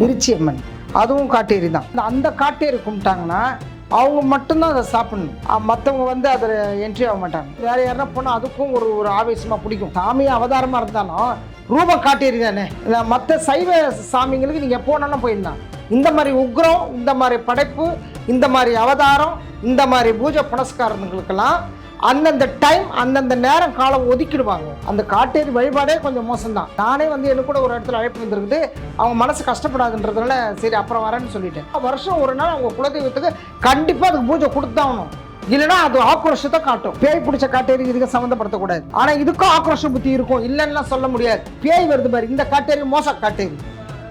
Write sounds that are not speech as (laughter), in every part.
திருச்சி அம்மன் அதுவும் காட்டேரி தான் இந்த- அந்த காட்டேரி கும்பிட்டாங்கன்னா அவங்க மட்டும்தான் அதை சாப்பிடணும். மற்றவங்க வந்து அதில் என்ட்ரி ஆக மாட்டாங்க. வேறு யாருன்னா போனால் அதுக்கும் ஒரு ஒரு ஆவேசமாக பிடிக்கும். சாமி அவதாரமாக இருந்தாலும் ரூபம் காட்டேரி தானே. மற்ற சைவ சாமிங்களுக்கு நீங்கள் எப்போனாலும் போயிருந்தான் இந்த மாதிரி உக்ரம் இந்த மாதிரி படைப்பு இந்த மாதிரி அவதாரம் இந்த மாதிரி பூஜை புனஸ்காரங்களுக்கெல்லாம் அந்தந்த டைம் அந்தந்த நேரம் காலம் ஒதுக்கிடுவாங்க. அந்த காட்டேரி வழிபாடே கொஞ்சம் மோசம்தான். நானே வந்து என்ன கூட ஒரு இடத்துல அழைப்பு வந்துருக்குது. அவங்க மனசு கஷ்டப்படாதுன்றதுனால சரி அப்புறம் வரேன்னு சொல்லிட்டேன். வருஷம் ஒரு நாள் அவங்க குலதெய்வத்துக்கு கண்டிப்பாக அதுக்கு பூஜை கொடுத்தாகணும் இல்லைன்னா அது ஆக்ரோஷத்தை காட்டும். பேய் பிடிச்ச காட்டேரி இதுக்கு சம்மந்தப்படுத்தக்கூடாது. ஆனால் இதுக்கும் ஆக்ரோஷ புத்தி இருக்கும். இல்லைன்னா சொல்ல முடியாது. பேய் வருது பாரு இந்த காட்டேரி மோச காட்டேரி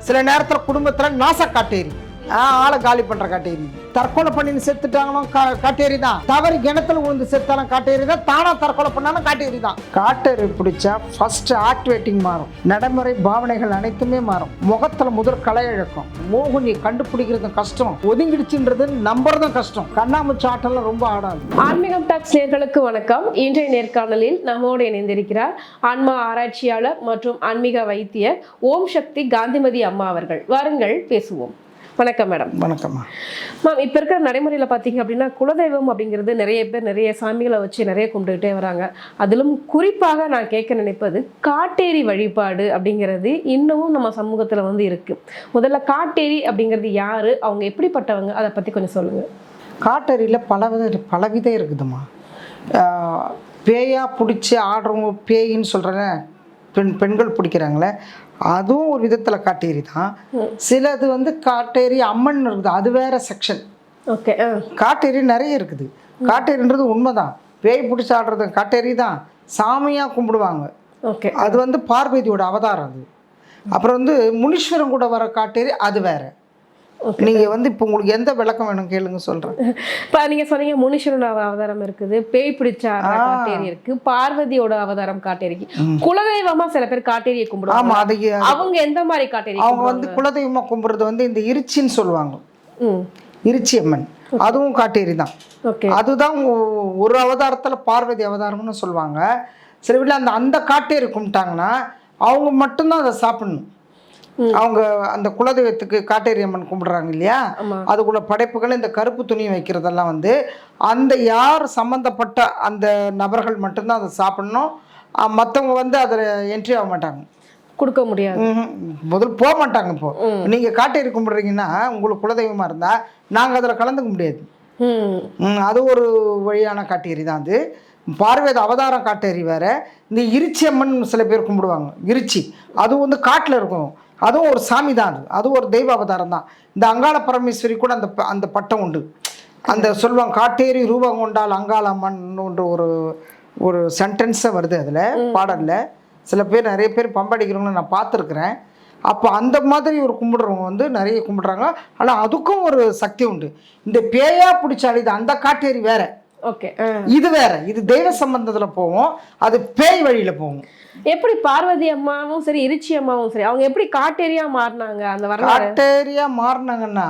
சில நேரத்தில் குடும்பத்தில் நாச காட்டேரி ஆளை காலி பண்ற காட்டேரி. தற்கொலை பண்ணி செத்துட்டாங்களும் காட்டேரி தான் தவறி கிணத்துல விழுந்து செத்தாலும் காட்டேரி தான் தானா தற்கொலை பண்ணாலும் காட்டேரி தான் காட்டேரி பிடிச்சா ஃபர்ஸ்ட் ஆக்டிவேட்டிங் மாறும். நடைமுறை பாவனைகள் அனைத்துமே மாறும். முகத்துல முதல் களை இழக்கும் மோகினி கண்டுபிடிக்கிறது கஷ்டம். ஒதுங்கிடுச்சுன்றது நம்புறதும் கஷ்டம். கண்ணாமூச்சி ஆட்டம்லாம் ரொம்ப ஆடாது. ஆன்மீகம் டாக்ஸ் நேர்களுக்கு வணக்கம். இன்றைய நேர்காணலில் நம்மோடு இணைந்திருக்கிறார் ஆன்மா ஆராய்ச்சியாளர் மற்றும் ஆன்மீக வைத்தியர் ஓம் சக்தி காந்திமதி அம்மா அவர்கள். வாருங்கள் பேசுவோம். வணக்கம் மேடம். வணக்கம்மா. மேம் இப்போ இருக்கிற நடைமுறையில் பார்த்தீங்க அப்படின்னா குலதெய்வம் அப்படிங்கிறது நிறைய பேர் நிறைய சாமிகளை வச்சு நிறைய கும்பிட்டுக்கிட்டே வராங்க. அதிலும் குறிப்பாக நான் கேட்க நினைப்பது காட்டேரி வழிபாடு அப்படிங்கிறது இன்னமும் நம்ம சமூகத்தில் வந்து இருக்கு. முதல்ல காட்டேரி அப்படிங்கிறது யாரு அவங்க எப்படிப்பட்டவங்க அதை பற்றி கொஞ்சம் சொல்லுங்க. காட்டேரியில் பலவித பலவிதம் இருக்குதும்மா. ஆஹ் பேயா பிடிச்சி ஆடுறவங்க பேயின்னு சொல்கிறேன் பெண் பெண்கள் பிடிக்கிறாங்களே அதுவும் ஒரு விதத்தில் காட்டேரி தான். சிலது வந்து காட்டேரி அம்மன் இருக்குது அது வேற செக்ஷன் ஓகே காட்டேரி நிறைய இருக்குது. காட்டேரின்றது உண்மைதான். பேய் பிடிச்சி ஆடுறது காட்டேரி தான். சாமியாக கும்பிடுவாங்க. ஓகே அது வந்து பார்வதியோட அவதாரம் அது. அப்புறம் வந்து முனீஸ்வரன் கூட வர காட்டேரி அது வேற. நீங்கள் வந்து இப்போ உங்களுக்கு எந்த விளக்கம் வேணும் கேளுங்க சொல்கிறேன் இப்போ நீங்க சொன்னீங்க முனீஸ்வரன் அவ- அவதாரம் இருக்குது பேய் பிடிச்ச காட்டேரி இருக்கு பார்வதியோட அவதாரம் காட்டேரிக்கு குலதெய்வமா சில பேர் காட்டேரியை கும்பிடுவாங்க. ஆமாம் அது அவங்க எந்த மாதிரி காட்டேரி அவங்க வந்து குலதெய்வமாக கும்பிட்றது வந்து இந்த இருச்சின்னு சொல்லுவாங்க. இருச்சி அம்மன். அதுவும் காட்டேரி தான். அதுதான் ஒரு அவதாரத்தில் பார்வதி அவதாரம்னு சொல்லுவாங்க. சில வீட்டில் அந்த அந்த காட்டேரி கும்பிட்டாங்கன்னா அவங்க மட்டும்தான் அதை சாப்பிடணும். அவங்க அந்த குலதெய்வத்துக்கு காட்டேரி அம்மன் கும்பிடுறாங்க இல்லையா. அதுக்குள்ள படைப்புகள் இந்த கருப்பு துணி வைக்கிறதெல்லாம் வந்து அந்த யார் சம்மந்தப்பட்ட அந்த நபர்கள் மட்டும்தான் அதை சாப்பிடணும். மற்றவங்க வந்து அதில் என்ட்ரி ஆக மாட்டாங்க. கொடுக்க முடியாது. முதல்ல போக மாட்டாங்க இப்போ. நீங்கள் காட்டேரி கும்பிடுறீங்கன்னா உங்களுக்கு குலதெய்வமா இருந்தால் நாங்கள் அதில் கலந்துக்க முடியாது. அது ஒரு வழியான காட்டேரி தான் அது. பார்வேத அவதாரம் காட்டேரி வேற. இந்த இருச்சி அம்மன் சில பேர் கும்பிடுவாங்க. இருச்சி. அது வந்து காட்டில் இருக்கும். அதுவும் ஒரு சாமி தான் அது. அதுவும் ஒரு தெய்வ அவதாரம் தான். இந்த அங்காள பரமேஸ்வரி கூட அந்த ப- அந்த பட்டம் உண்டு. அந்த சொல்லுவாங்க காட்டேரி ரூபம் கொண்டால் அங்காள அம்மன் ஒரு ஒரு சென்டென்ஸே வருது அதில் பாடலில். சில பேர் நிறைய பேர் பம்படிக்கிறவங்கள நான் பார்த்துருக்குறேன். அப்போ அந்த மாதிரி ஒரு கும்பிடுறவங்க வந்து நிறைய கும்பிடுறாங்க. ஆனால் அதுக்கும் ஒரு சக்தி உண்டு. இந்த பேயா பிடிச்சாலும் இது அந்த காட்டேரி வேற. ஓகே இது வேற. இது தெய்வ சம்பந்தத்தில் போகும் அது பேய் வழியில் போகும் எப்படி பார்வதி அம்மாவும் சரி இருச்சி அம்மாவும் சரி அவங்க எப்படி காட்டேரியா மாறினாங்க அந்த வரலாறு? காட்டேரியா மாறினாங்கன்னா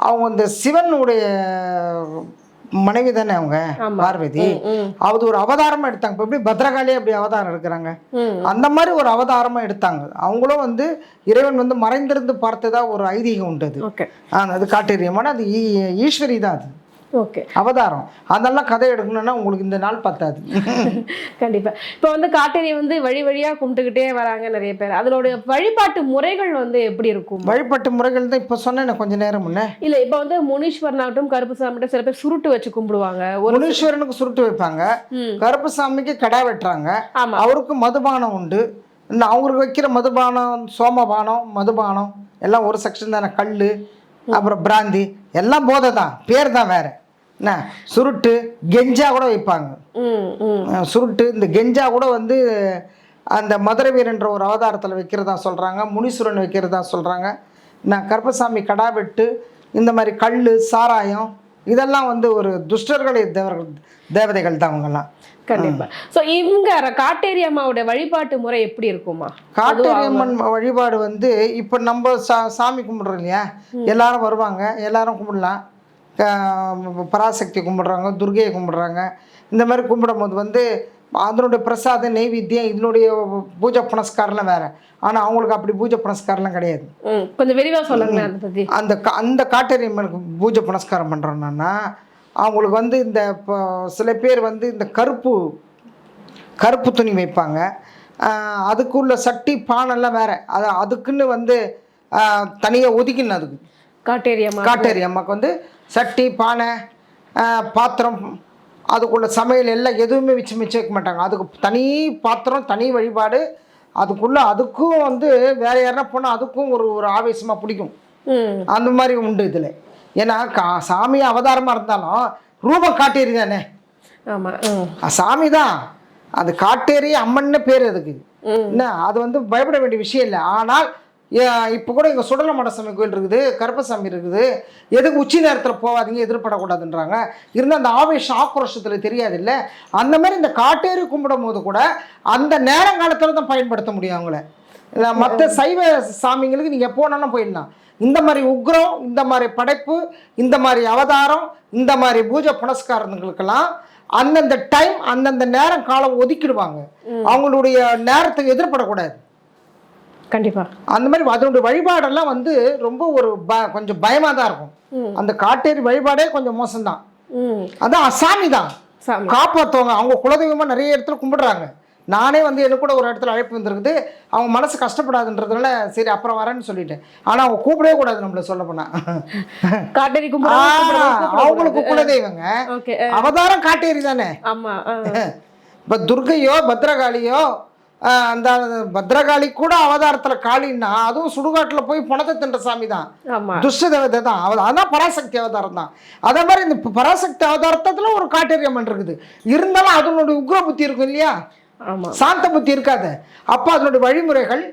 அவங்க இந்த சிவனுடைய மனைவி தானே அவங்க. பார்வதி? அது ஒரு அவதாரமா எடுத்தாங்க. இப்போ எப்படி பத்ரகாளி அப்படி அவதாரம் எடுக்கிறாங்க? அந்த மாதிரி ஒரு அவதாரமா எடுத்தாங்க. அவங்களும் வந்து இறைவன் வந்து மறைந்திருந்து பார்த்ததா ஒரு ஐதீகம் உண்டு அது. அது காட்டேரியமான அது ஈஸ்வரி தான் அது. ஓகே அவதாரம். அதெல்லாம் கதை எடுக்கணும்னா உங்களுக்கு இந்த நாள் பத்தாது. (laughs) கண்டிப்பா. இப்போ வந்து காட்டேரி வந்து வழி வழியா கும்பிட்டுக்கிட்டே வராங்க நிறைய பேர். அதனுடைய வழிபாட்டு முறைகள் வந்து எப்படி இருக்கும்? வழிபாட்டு முறைகள் தான் இப்போ சொன்னேன் கொஞ்ச நேரம் முன்னே. இல்ல இப்போ வந்து முனீஸ்வரன் ஆகட்டும் கருப்புசாமிட்டும் சில பேர் சுருட்டு வச்சு கும்பிடுவாங்க. ஒரு முனீஸ்வரனுக்கு சுருட்டு வைப்பாங்க. கருப்பசாமிக்கு கடா வெட்டுறாங்க. ஆமா. அவருக்கு மதுபானம் உண்டு. இன்னும் அவருக்கு வைக்கிற மதுபானம் சோமபானம் மதுபானம் எல்லாம் ஒரு செக்ஷன் தானே. கல் அப்புறம் பிராந்தி எல்லாம் போதை தான். பேர் தான் வேற. என்ன? சுருட்டு கெஞ்சா கூட வைப்பாங்க. சுருட்டு இந்த கெஞ்சா கூட வந்து அந்த மதுரை வீரன்ற ஒரு அவதாரத்தில் வைக்கிறதா சொல்கிறாங்க முனீஸ்வரன் வைக்கிறதா சொல்கிறாங்க நான் கருப்பசாமி கடா வெட்டு இந்த மாதிரி கல் சாராயம் இதெல்லாம் வந்து ஒரு துஷ்டர்களை தேவர்கள் தேவதைகள் தான் அவங்கெல்லாம். கண்டிப்பா. சோ இவங்க காட்டேரி அம்மாவோட வழிபாட்டு முறை எப்படி இருக்குமா? காட்டேரியம்மன் வழிபாடு வந்து இப்போ நம்ம சா சாமி கும்பிட்றோம் இல்லையா? எல்லாரும் வருவாங்க எல்லாரும் கும்பிடலாம். பராசக்தி கும்பிட்றாங்க துர்கையை கும்பிட்றாங்க. இந்த மாதிரி கும்பிடும்போது வந்து அதனுடைய பிரசாதம் நெய்வேத்தியம் இதனுடைய பூஜை புனஸ்காரம்லாம் வேற. ஆனால் அவங்களுக்கு அப்படி பூஜை புனஸ்காரம்லாம் கிடையாது. கொஞ்சம் விரிவா சொல்லுங்களேன் அதை பத்தி. அந்த அந்த காட்டேரியம்மனுக்கு பூஜை புனஸ்காரம் பண்ணுறோன்னா அவங்களுக்கு வந்து இந்த இப்போ சில பேர் வந்து இந்த கருப்பு கருப்பு துணி வைப்பாங்க. அதுக்குள்ள சட்டி பானைலாம் வேற. அது அதுக்குன்னு வந்து தனியாக ஒதுக்கிடணும் அதுக்கு. காட்டேரி அம்மா காட்டேரி அம்மாவுக்கு வந்து சட்டி பானை பாத்திரம் அதுக்குள்ள சமையல் எல்லாம் எதுவுமே வச்சு மிச்சம் வைக்க மாட்டாங்க. அதுக்கு தனி பாத்திரம் தனி வழிபாடு. அதுக்குள்ள அதுக்கும் வந்து வேற யாருன்னா போனால் அதுக்கும் ஒரு ஒரு ஆவேசமாக பிடிக்கும். அந்த மாதிரி உண்டு இதில். ஏன்னா கா சாமி அவதாரமாக இருந்தாலும் ரூபம் காட்டேரி தானே? ஆமா ம். சாமி தான். அது காட்டேரி அம்மன்னு பேர் அதுக்கு. என்ன? அது வந்து பயப்பட வேண்டிய விஷயம் இல்லை. ஆனால் இப்போ கூட இங்கே சுடலமட சாமி கோயில் இருக்குது கருப்பசாமி இருக்குது. எதுக்கு உச்சி நேரத்தில் போகாதீங்க எதிர்படக்கூடாதுன்றாங்க. இருந்தால் அந்த ஆவேஷம் ஆக்ரோஷத்தில் தெரியாது இல்லை அந்த மாதிரி இந்த காட்டேரி கும்பிடும் போது கூட அந்த நேரங்காலத்தில் தான் பயன்படுத்த முடியும் அவங்கள. மற்ற சைவ சாமிங்களுக்கு நீங்கள் வேணாலும் போயிடலாம். இந்த மாதிரி உக்ரம் இந்த மாதிரி படைப்பு இந்த மாதிரி அவதாரம் இந்த மாதிரி பூஜை புனஸ்காரங்களுக்கெல்லாம் அந்தந்த டைம் அந்தந்த நேரம் காலம் ஒதுக்கிடுவாங்க. அவங்களுடைய நேரத்துக்கு எதிர்படக்கூடாது. கண்டிப்பா. அந்த மாதிரி அதனுடைய வழிபாடெல்லாம் வந்து ரொம்ப ஒரு ப கொஞ்சம் பயமாக தான் இருக்கும். அந்த காட்டேரி வழிபாடே கொஞ்சம் மோசம்தான். அதான் சாமி தான் காப்பாற்றுவாங்க அவங்க குலதெய்வமாக நிறைய இடத்துல கும்பிடுறாங்க. நானே வந்து எனக்கு கூட ஒரு இடத்துல அழைப்பு வந்திருக்குது. அவங்க மனசு கஷ்டப்படாதுன்றதுனால சரி அப்புறம் வரேன்னு சொல்லிட்டேன் ஆனால் அவங்க கூப்பிடவே கூடாது நம்மள சொல்ல போனால் காட்டேரி அவங்களுக்கு குலதெய்வங்க. அவதாரம் காட்டேரி தானே. இப்போ துர்கையோ பத்ரகாளியோ அந்த பத்ரகாளி கூட அவதாரத்தில் காளின்னா அதுவும் சுடுகாட்டில் போய் பணத்தை தின்ற சாமி தான் துஷ்ட தேவதை தான். அவ அதான் பராசக்தி அவதாரம் தான். அதே மாதிரி இந்த பராசக்தி அவதாரத்தில் ஒரு காட்டேரியம்மன் இருக்குது. இருந்தாலும் அதனுடைய உக்ர புத்தி இருக்கும் இல்லையா? சாந்த புத்தி இருக்காது. அப்போ அதனுடைய வழிமுறைகள்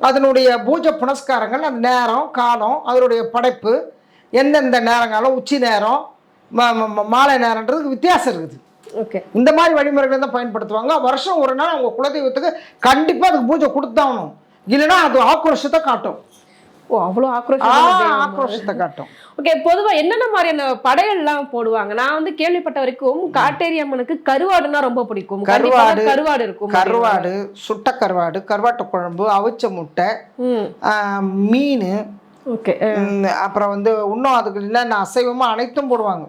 அதனுடைய பூஜை புனஸ்காரங்கள் அந்த நேரம் காலம் அதனுடைய படைப்பு எந்தெந்த நேரங்காலம் உச்சி நேரம் மாலை நேரன்றதுக்கு வித்தியாசம் இருக்குது. ஓகே இந்த மாதிரி வழிமுறைகளை தான் பயன்படுத்துவாங்க. வருஷம் ஒரு நாள் அவங்க குலதெய்வத்துக்கு கண்டிப்பாக அதுக்கு பூஜை கொடுத்தாகணும் இல்லைன்னா அது ஆக்ரோஷத்தை காட்டும். ஓ அவ்வளோ ஆக்ரோஷம் ஆக்ரோஷத்தை காட்டும். ஓகே பொதுவா என்னென்ன மாதிரியான படையல்லாம் போடுவாங்க? நான் வந்து கேள்விப்பட்ட வரைக்கும் காட்டேரி அம்மனுக்கு கருவாடுனா ரொம்ப பிடிக்கும். கருவாடு, கருவாடு இருக்கும். கருவாடு சுட்ட கருவாடு கருவாட்டு குழம்பு அவிச்ச முட்டை மீன் ஓகே அப்புறம் வந்து இன்னும் அதுக்கு என்னென்ன அசைவமாக அனைத்தும் போடுவாங்க.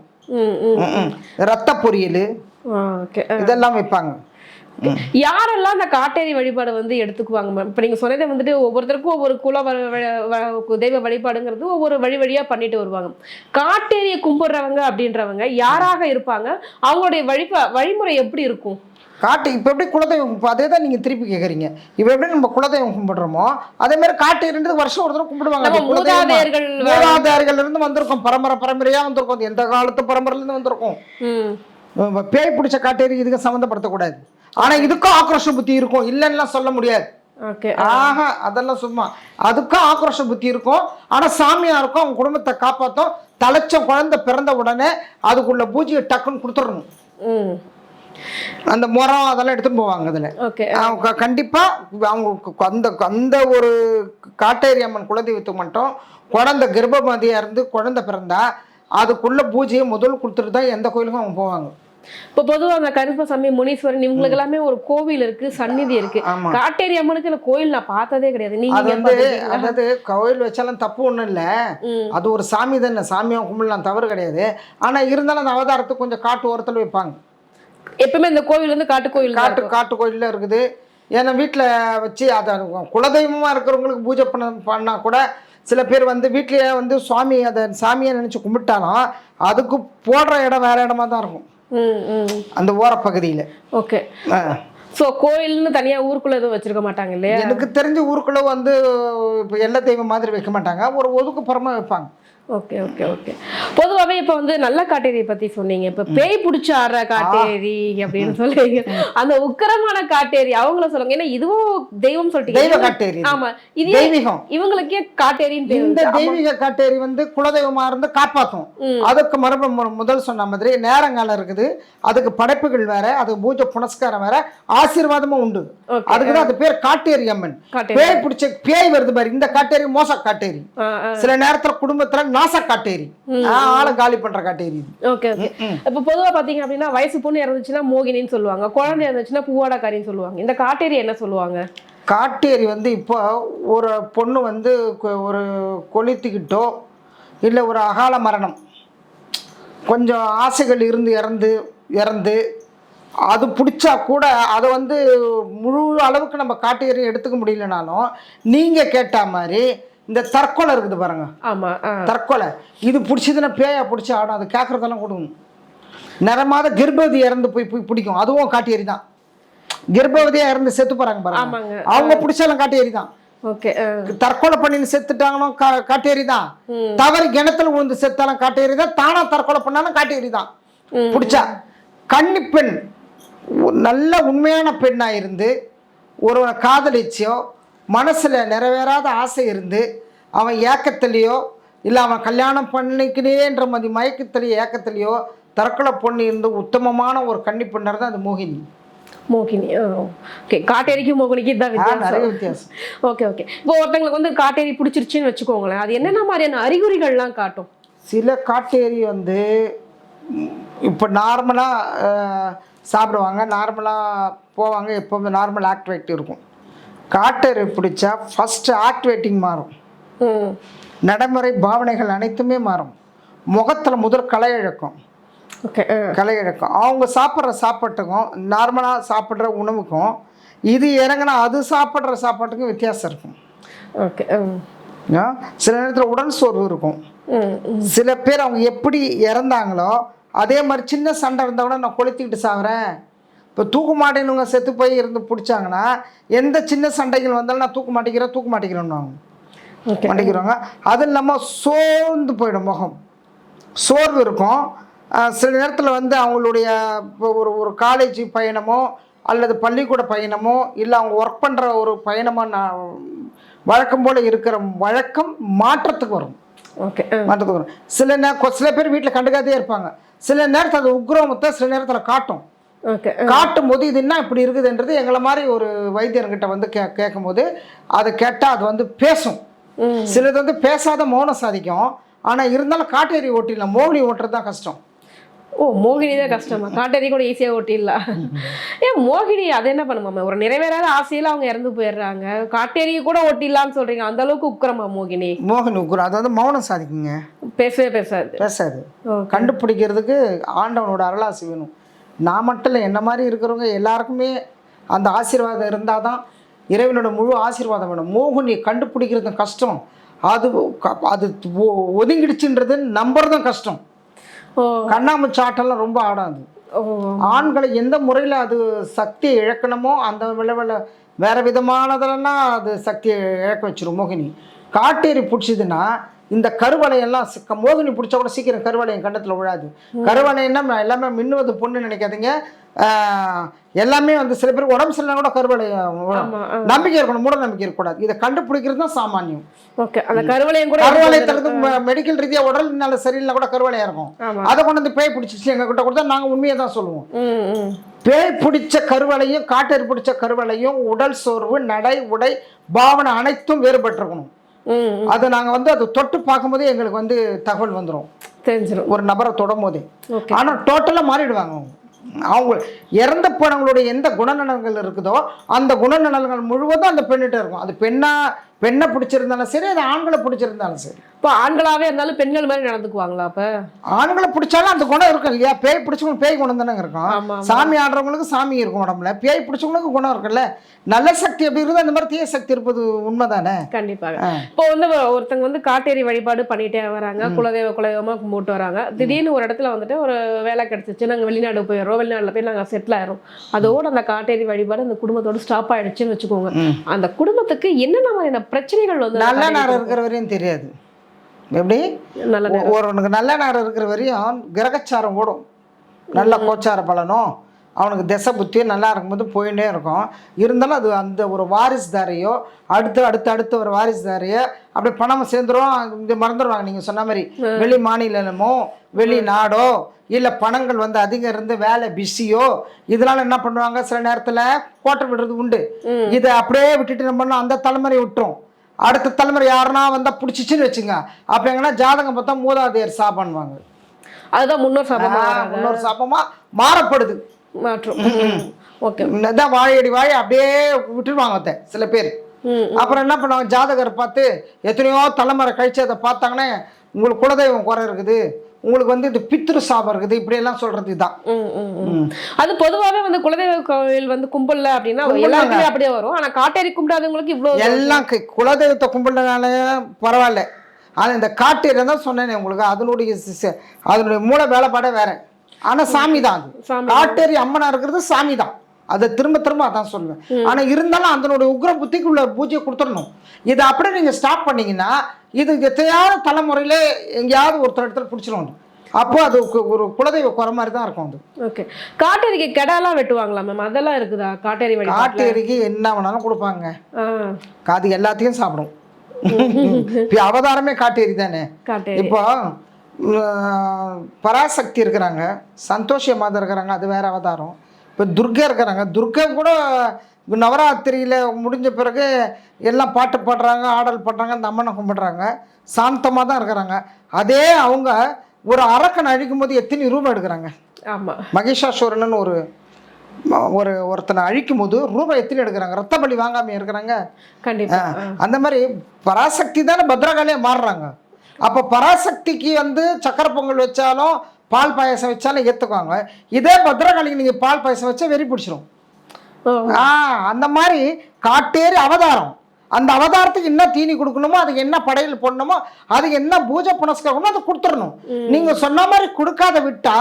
ரத்த பொரியல் இதெல்லாம் வைப்பாங்க. யாரெல்லாம் அந்த காட்டேரி வழிபாடு வந்து எடுத்துக்குவாங்க மேம்? இப்போ நீங்கள் சொன்னதை வந்துட்டு ஒவ்வொருத்தருக்கும் ஒவ்வொரு குல தெய்வ வழிபாடுங்கிறது ஒவ்வொரு வழி வழியாக பண்ணிட்டு வருவாங்க. காட்டேரியை கும்பிடுறவங்க அப்படின்றவங்க யாராக இருப்பாங்க? அவங்களுடைய வழிபா வழிமுறை எப்படி இருக்கும்? காட்டு இப்போ எப்படி குலதெய்வம் அதே தான் நீங்கள் திருப்பி கேட்குறீங்க இப்போ எப்படி நம்ம குலதெய்வம் கும்பிடுறோமோ அதே மாதிரி காட்டு இரண்டு வருஷம் ஒரு தடவை கும்பிடுவாங்க. மூதாதையர்கள் மூதாதையர்கள் இருந்து வந்திருக்கோம். பரம்பரை பரம்பரையாக வந்திருக்கோம். எந்த காலத்து பரம்பரையிலேருந்து வந்திருக்கோம்? பேய் பிடிச்ச காட்டேரி இதுக்கு சம்மந்தப்படுத்தக்கூடாது. ஆனால் இதுக்கும் ஆக்ரோஷ புத்தி இருக்கும். இல்லைன்னுலாம் சொல்ல முடியாது. ஓகே. ஆஹா அதெல்லாம் சும்மா. அதுக்கும் ஆக்ரோஷ புத்தி இருக்கும். ஆனால் சாமியாருக்கும் அவங்க குடும்பத்தை காப்பாற்றும் தலைச்ச குழந்தை பிறந்த உடனே அதுக்குள்ள பூஜையை டக்குன்னு கொடுத்துடணும். அந்த முறம் அதெல்லாம் எடுத்துட்டு போவாங்க அதில். அவங்க கண்டிப்பாக அவங்க அந்த அந்த ஒரு காட்டேரி அம்மன் குலதெய்வத்துக்கு மட்டும் குழந்தை கர்ப்பமதியாக இருந்து குழந்தை பிறந்தா அதுக்குள்ள பூஜையை முதல் கொடுத்துட்டு தான் எந்த கோயிலுக்கும் அவங்க போவாங்க. இப்போ பொதுவா அந்த கருப்பசாமி முனீஸ்வரன் இவங்களுக்கு எல்லாமே ஒரு கோவில் இருக்கு சந்நிதி இருக்கு. காட்டேரி அம்மனுக்கு கோயில் நான் பார்த்ததே கிடையாது. அது நீங்க வந்து? அதாவது கோயில் வச்சாலும் தப்பு ஒன்றும் இல்லை. அது ஒரு சாமி தானே. சாமியாக கும்பிடலாம் தவறு கிடையாது. ஆனால் இருந்தாலும் அந்த அவதாரத்துக்கு கொஞ்சம் காட்டு ஓரத்தில் வைப்பாங்க. எப்பவுமே இந்த கோவில் வந்து காட்டு கோயில் காட்டு காட்டு கோயிலில் இருக்குது. ஏன்னா வீட்டில் வச்சு அதை குலதெய்வமாக இருக்கிறவங்களுக்கு பூஜை பண்ண பண்ணால் கூட சில பேர் வந்து வீட்லேயே வந்து சுவாமி அதை சாமியை நினச்சி கும்பிட்டாலும் அதுக்கு போடுற இடம் வேற இடமா தான் இருக்கும். அந்த ஓரப்பகுதியில். ஓகே. ஸோ கோயில்னு தனியா ஊருக்குள்ள எதுவும் வச்சிருக்க மாட்டாங்க இல்லையா? எனக்கு தெரிஞ்ச ஊருக்குள்ளே வந்து இப்போ எல்லை தெய்வம் மாதிரி வைக்க மாட்டாங்க. ஒரு ஒதுக்குப்புறமா வைப்பாங்க. Okay okay okay. பொதுவாகவே இப்போ வந்து நல்ல காட்டேரியை பத்தி சொன்னீங்க. இப்போ பேய் பிடிச்ச ஆடுற காட்டேரி அப்படின்னு சொல்றீங்க. அந்த உக்கிரமான காட்டேரி அவங்கள சொல்லுங்க. ஏன்னா இதுவும் தெய்வம் தெய்வ சொல்லிட்டீங்க காட்டேரி. இது. ஆமா இது தெய்வீகம். இவங்களுக்கே காட்டேரின்னு இந்த. தெய்வீக காட்டேரி வந்து குலதெய்வமா இருந்து காப்பாற்றும். அதுக்கு மறுப மு- முதல் சொன்ன மாதிரி நேரங்காலம் இருக்குது. அதுக்கு படைப்புகள் வேற அதுக்கு பூஜை புனஸ்காரம் வேற ஆசீர்வாதமும் உண்டு. அதுக்கு தான் அது பேர் காட்டேரி அம்மன். பேய் பிடிச்ச பேய் வருது பாரு இந்த காட்டேரி மோச காட்டேரி. சில நேரத்துல குடும்பத்துல நாச காட்டேரி. ஆளை காலி பண்ற காட்டேரி ஓகே ஓகே. இப்போ பொதுவா பாத்தீங்க அப்படின்னா வயசு பொண்ணு இறந்துச்சுன்னா மோகினின்னு சொல்லுவாங்க. குழந்தை இறந்துச்சுன்னா பூவாடக்காரின்னு சொல்லுவாங்க. இந்த காட்டேரி என்ன சொல்லுவாங்க? காட்டேரி வந்து இப்போ ஒரு பொண்ணு வந்து ஒரு கொளுத்திக்கிட்டோ இல்லை ஒரு அகால மரணம். கொஞ்சம் ஆசைகள் இருந்து இறந்து இறந்து அது பிடிச்சா கூட அதை வந்து முழு அளவுக்கு நம்ம காட்டேரி எடுத்துக்க முடியலனாலும் நீங்கள் கேட்ட மாதிரி இந்த தற்கொலை இருக்குது பாருங்க. ஆமா. தற்கொலை. இது பிடிச்சதுன்னா பேயா பிடிச்சி ஆடும். அது கேட்குறதெல்லாம் கொடுக்கும் நிறமாத கர்ப்பவதி இறந்து போய் போய் பிடிக்கும். அதுவும் காட்டேரி தான். கர்ப்பவதியா இறந்து செத்து போறாங்க பாருங்க. அவங்க பிடிச்சாலும் காட்டேரி தான். ஓகே தற்கொலை பண்ணி செத்துட்டாங்களும் கா- காட்டேரி தான். தவறி கிணத்துல விழுந்து செத்தாலும் காட்டேரி தான். தானா தற்கொலை பண்ணாலும் காட்டேரி தான். பிடிச்சா. கன்னி பெண். நல்ல உண்மையான பெண்ணா இருந்து ஒருவனை காதலிச்சோ மனசுல நிறைவேறாத ஆசை இருந்து அவன் ஏக்கத்திலேயோ இல்லை அவன் கல்யாணம் பண்ணிக்கினேன்ற மாதிரி மயக்கத்திலேயோ ஏக்கத்திலேயோ தற்கொலை பண்ணி இருந்து உத்தமமான ஒரு கன்னி பெண்ணாக தான் அது மோகினி. மோகினி ஓகே. காட்டேரிக்கும் மோகினிக்கு தான் வித்தியாசம். Okay okay. இப்போ ஒருத்தங்களுக்கு வந்து காட்டேரி பிடிச்சிருச்சுன்னு வச்சுக்கோங்களேன். அது என்னென்ன மாதிரியான அறிகுறிகள்லாம் காட்டும்? சில காட்டேரி வந்து இப்போ நார்மலாக சாப்பிடுவாங்க. நார்மலாக போவாங்க. எப்போவுமே நார்மல் ஆக்டிவேட் இருக்கும். காட்டேரி பிடிச்சா ஃபஸ்ட்டு ஆக்டிவேட்டிங் மாறும். ம். நடைமுறை பாவனைகள் அனைத்துமே மாறும். முகத்தில் முதல் களை இழக்கும் ஓகே களை இழக்கும் அவங்க சாப்பிட்ற சாப்பாட்டுக்கும் நார்மலாக சாப்பிட்ற உணவுக்கும் இது இறங்கினா அது சாப்பிட்ற சாப்பாட்டுக்கும் வித்தியாசம் இருக்கும். ஓகே? சில நேரத்தில் உடல் சோர்வு இருக்கும். சில பேர் அவங்க எப்படி இறந்தாங்களோ அதே மாதிரி சின்ன சண்டை இருந்தால் கூட நான் கொளுத்திக்கிட்டு சாகுறேன் இப்போ தூக்கு மாட்டேனுங்க செத்து போய் இருந்து பிடிச்சாங்கன்னா எந்த சின்ன சண்டைகள் வந்தாலும் நான் தூக்க மாட்டேங்கிறேன் தூக்க மாட்டேங்கிறேன்னு மாட்டேங்கிறாங்க அது இல்லாமல் சோர்ந்து போயிடும் முகம். சோர்வு இருக்கும். சில நேரத்தில் வந்து அவங்களுடைய இப்போ ஒரு ஒரு காலேஜ் பயணமோ அல்லது பள்ளிக்கூட பயணமோ இல்லை அவங்க ஒர்க் பண்ணுற ஒரு பயணமோ நான் வழக்கம் போல் இருக்கிற வழக்கம் மாற்றத்துக்கு வரும். ஓகே. மாற்றத்துக்கு வரும். சில நே கொ- சில பேர் வீட்டில் கண்டுக்காதே இருப்பாங்க. சில நேரத்தில் அது உக்ரமத்தை சில நேரத்தில் காட்டும். காட்டும் போது இது என்ன இப்படி இருக்குதுன்றது எங்களை மாதிரி ஒரு வைத்தியர்கிட்ட வந்து கே கேட்கும்போது அதை கேட்டால் அது வந்து பேசும். சிலது வந்து பேசாத மௌனம் சாதிக்கும். ஆனால் இருந்தாலும் காட்டேரி ஓட்டிடலாம். மோகினி ஓட்டுறது தான் கஷ்டம். ஓ மோகினி தான் கஷ்டமா? காட்டேரி கூட ஈஸியாக ஓட்டிடலாம். ஏன் மோகினி அது என்ன பண்ணுமாமே? ஒரு நிறைவேறாத ஆசையில அவங்க இறந்து போயிடுறாங்க. காட்டேரி கூட ஓட்டிடலாம்னு சொல்றீங்க. அந்த அளவுக்கு உக்கிரமா மோகினி? மோகினி உக்குரம். அது வந்து மௌனம் சாதிக்குங்க. பேசவே பேசாது. பேசாது. கண்டுபிடிக்கிறதுக்கு ஆண்டவனோட அருளாசி வேணும். நான் மட்டும் இல்லை என்ன மாதிரி இருக்கிறவங்க எல்லாருக்குமே அந்த ஆசீர்வாதம் இருந்தால் தான் இறைவனோட முழு ஆசீர்வாதம் வேணும். மோகினி கண்டுபிடிக்கிறது கஷ்டம். அது அது ஒதுங்கிடுச்சுன்றது நம்புறதும் கஷ்டம். கண்ணாமூச்சி ஆட்டம்லாம் ரொம்ப ஆடாது ஆண்களை எந்த முறையில் அது சக்தியை இழக்கணுமோ அந்த விளைவில் வேறு விதமானதெல்லாம் அது சக்தியை இழக்க வச்சிரும் மோகினி. காட்டேரி பிடிச்சதுன்னா இந்த கருவளையெல்லாம் மோகினி பிடிச்சா கூட சீக்கிரம் கருவளையம் கண்டத்தில் விழாது. கருவளையம்னா எல்லாமே மின்னுவது பொண்ணு நினைக்காதீங்க. எல்லாமே வந்து சில பேர் உடம்பு சரியில்லை கூட கருவளையம். நம்பிக்கை இருக்கணும் மூட நம்பிக்கை இருக்கக்கூடாது. இதை கண்டுபிடிக்கிறது தான் சாமானியம். ஓகே அந்த கருவளையம் கூட கருவளையத்துக்கு மெடிக்கல் ரீதியாக உடல் நல்ல சரியில்லை கூட கருவளையம் இருக்கும். அதை கொண்டு வந்து பேய் பிடிச்சிச்சு எங்கள் கிட்ட கொடுத்தா நாங்கள் உண்மையை தான் சொல்லுவோம். பேய் பிடிச்ச கருவளையும் காட்டேரி பிடிச்ச கருவளையும் உடல் சோர்வு நடை உடை பாவனை அனைத்தும் வேறுபட்டிருக்கணும். அதை நாங்கள் வந்து அதை தொட்டு பார்க்கும்போதே எங்களுக்கு வந்து தகவல் வந்துடும் தெரிஞ்சிரும். ஒரு நபரை தொடும் போதே ஆனால் டோட்டலாக மாறிடுவாங்க அவங்க. அவங்க இறந்த போனவங்களுடைய எந்த குணநலன்கள் இருக்குதோ அந்த குணநலன்கள் முழுவதும் அந்த பெண்ணிட்ட இருக்கும். அது பெண்ணா பெண்ணை பிடிச்சிருந்தாலும் சரி அது ஆண்களை பிடிச்சிருந்தாலும் சரி. இப்போ ஆண்களாவே இருந்தாலும் பெண்கள் மாதிரி நடந்துக்குவாங்களா அப்ப? ஆண்களை பிடிச்சாலும் அந்த குணம் இருக்கும் இல்லையா? பேய் பிடிச்சவங்க பேய் குணம் தானே இருக்கும். சாமி ஆடுறவங்களுக்கு சாமி இருக்கும் உடம்புல. பேய் பிடிச்சவங்களுக்கு குணம் இருக்குல்ல நல்ல சக்தி எப்படி இருக்குதோ அந்த மாதிரி தீய சக்தி இருப்பது உண்மைதானே? கண்டிப்பாக. ஆ. இப்போ வந்து ஒருத்தங்க வந்து காட்டேரி வழிபாடு பண்ணிட்டே வராங்க. குலதெய்வ குலதெய்வமா கும்பிட்டு வராங்க. திடீர்னு ஒரு இடத்துல வந்துட்டு ஒரு வேலை கிடைச்சிச்சு. நாங்க வெளிநாடு போயிடுறோம். வெளிநாட்டுல போய் நாங்க செட்டில் ஆயிரும் அதோட அந்த காட்டேரி வழிபாடு அந்த குடும்பத்தோட ஸ்டாப் ஆயிடுச்சுன்னு வச்சுக்கோங்க. அந்த குடும்பத்துக்கு என்னென்ன மாதிரியான பிரச்சனைகள் வந்து நல்ல நேரம் இருக்கிற வரையும் தெரியாது. எப்படி? நல்ல ஒருவனுக்கு நல்ல நேரம் இருக்கிற வரையும் கிரகச்சாரம் ஓடும். நல்ல கோச்சார பலனும் அவனுக்கு திசை புத்தி நல்லா இருக்கும்போது போயிட்டே இருக்கும். இருந்தாலும் அது அந்த ஒரு வாரிசுதாரையோ அடுத்து அடுத்து அடுத்து ஒரு வாரிசுதாரையோ அப்படியே பணம் சேர்ந்துரும் இங்கே மறந்துடுவாங்க. நீங்கள் சொன்ன மாதிரி வெளி மாநிலமோ வெளி நாடோ இல்லை பணங்கள் வந்து அதிகம் இருந்து வேலை பிஸியோ இதனால என்ன பண்ணுவாங்க? சில நேரத்தில் கோட்டை விடுறது உண்டு. இதை அப்படியே விட்டுட்டு நம்ம பண்ணோம் அந்த தலைமுறை விட்டுரும். அடுத்த தலைமுறை யாருன்னா வந்தால் பிடிச்சிச்சின்னு வச்சுங்க. அப்போ எங்கன்னா ஜாதகம் பார்த்தா மூதாதையர் சாப்பான்வாங்க அதுதான் முன்னோர் சாபமா முன்னொரு சாபமாக மாறப்படுது. மாற்றும் ஓகே. இதான் வாழையடி வாழை அப்படியே விட்டுருவாங்க அத்தை சில பேர். அப்புறம் என்ன பண்ணுவாங்க ஜாதகரை பார்த்து எத்தனையோ தலைமுறை கழிச்சு அதை பார்த்தாங்கன்னா உங்களுக்கு குலதெய்வம் குறை இருக்குது உங்களுக்கு வந்து இது பித்ரு சாபம் இருக்குது இப்படியெல்லாம் சொல்றது இதுதான் ம், ம், ம். அது பொதுவாகவே வந்து குலதெய்வ கோவில் வந்து கும்பல்ல அப்படின்னா. எல்லாருக்குமே அப்படியே வரும். ஆனா காட்டேரி கும்பிடாதவங்களுக்கு இவ்வளவு எல்லாம் குலதெய்வத்தை கும்பிடுறதுனால பரவாயில்ல. ஆனால் இந்த காட்டேரி தான் சொன்னேனே உங்களுக்கு அதனுடைய அதனுடைய மூல வேலைப்பாடே வேற. ஆனால் சாமி தான் அது. காட்டேரி அம்மனா இருக்கிறது சாமி தான் அதை திரும்ப திரும்ப அதான் சொல்லுவேன். ஆனால் இருந்தாலும் அதனுடைய உக்ர புத்திக்குள்ள பூஜையை கொடுத்துடணும். இதை அப்படியே நீங்கள் ஸ்டாப் பண்ணீங்கன்னா இது எத்தையாவது தலைமுறையில எங்கேயாவது ஒருத்தர் இடத்துல பிடிச்சிரும் அப்போ அது ஒரு குலதெய்வ குறை மாதிரி தான் இருக்கும் அது. ஓகே காட்டேரிக்கு கெடாலாம் வெட்டுவாங்களா மேம் அதெல்லாம் இருக்குதா? காட்டேரி வழி காட்டேரிக்கு என்ன வேணாலும் கொடுப்பாங்க. அது எல்லாத்தையும் சாப்பிடும். அவதாரமே காட்டேரி தானே? இப்போ பராசக்தி இருக்கிறாங்க சந்தோஷ மாதா இருக்கிறாங்க அது வேற அவதாரம். இப்போ துர்கா இருக்கிறாங்க துர்கா கூட நவராத்திரியில் முடிஞ்ச பிறகு எல்லாம் பாட்டு பாடுறாங்க ஆடல் பாடுறாங்க அந்த அம்மனை கும்பிடுறாங்க சாந்தமாக தான் இருக்கிறாங்க. அதே அவங்க ஒரு அரக்கனை அழிக்கும் போது எத்தனை ரூபாய் எடுக்கிறாங்க? ஆமா. மகிஷாசுரன் ஒரு ஒரு ஒருத்தனை அழிக்கும் போது ரூபாய் எத்தனை எடுக்கிறாங்க? ரத்த பலி வாங்காம இருக்கிறாங்க. கண்டிப்பா. ஆ, அந்த மாதிரி பராசக்தி தானே பத்ரகாளியே மாறுறாங்க. அப்போ பராசக்திக்கு வந்து சக்கரை பொங்கல் வச்சாலும் பால் பாயசம் வச்சாலும் ஏற்றுக்குவாங்க இதே பத்ரகாளிக்கு நீங்கள் பால் பாயசம் வச்சா வெறி பிடிச்சிரும். ஆ அந்த மாதிரி காட்டேரி அவதாரம். அந்த அவதாரத்துக்கு என்ன தீனி கொடுக்கணுமோ அதுக்கு என்ன படையல் போடணுமோ அதுக்கு என்ன பூஜை புனஸ்காரமோ அதை கொடுத்துடணும். நீங்க சொன்ன மாதிரி கொடுக்காத விட்டா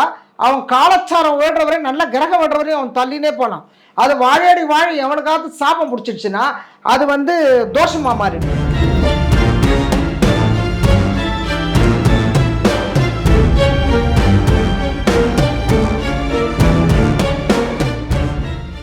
அவன் காலச்சாரம் ஓடுற வரையும் நல்ல கிரகம் ஓடுற வரையும் அவன் தள்ளினே போகலாம் அது வாழையடி வாழை எவனுக்காவது சாபம் பிடிச்சிடுச்சுன்னா அது வந்து தோஷமா மாறிடும்.